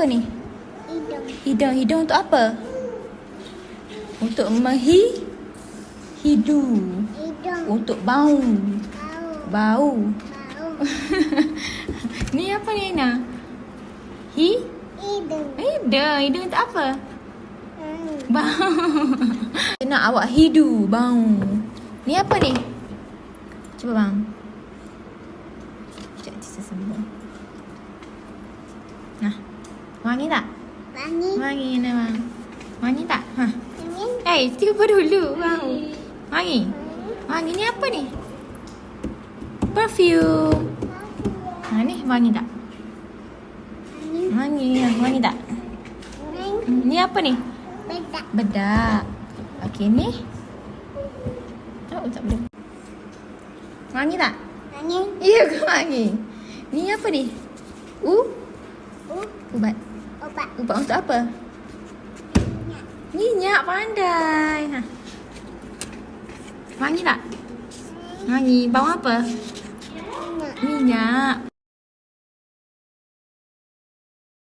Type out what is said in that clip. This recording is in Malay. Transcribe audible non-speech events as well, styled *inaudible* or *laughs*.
apa ni? Hidung. Hidung. Hidung untuk apa? Untuk mehi hidu. Hidung. Untuk bau. Bau. Bau. Bau. *laughs* ni apa ni Aina? Hi? Hidung. Hidung. Hidung untuk apa? Hmm. Bau. *laughs* Nak awak hidu bau. Ni apa ni? Cuba bang. Sekejap Cisa sembung. Nah. Wangi tak? Wangi. Wangi ni bang. Wangi tak? Ha. Wangi. Eh, cuba dulu bang. Wangi. Wangi ni apa ni? Perfume. Ha ni wangi tak? Wangi. Wangi. Wangi tak? Wangi. Ni apa ni? Bedak. Bedak. Okey ni. Oh, tak boleh. Wangi tak? Wangi. Ya ke wangi? Ni apa ni? U? Ubat. Obat. Ubat untuk apa? Minyak pandai. Ha. Wangi tak? Wangi. Bau apa? Minyak. Minyak.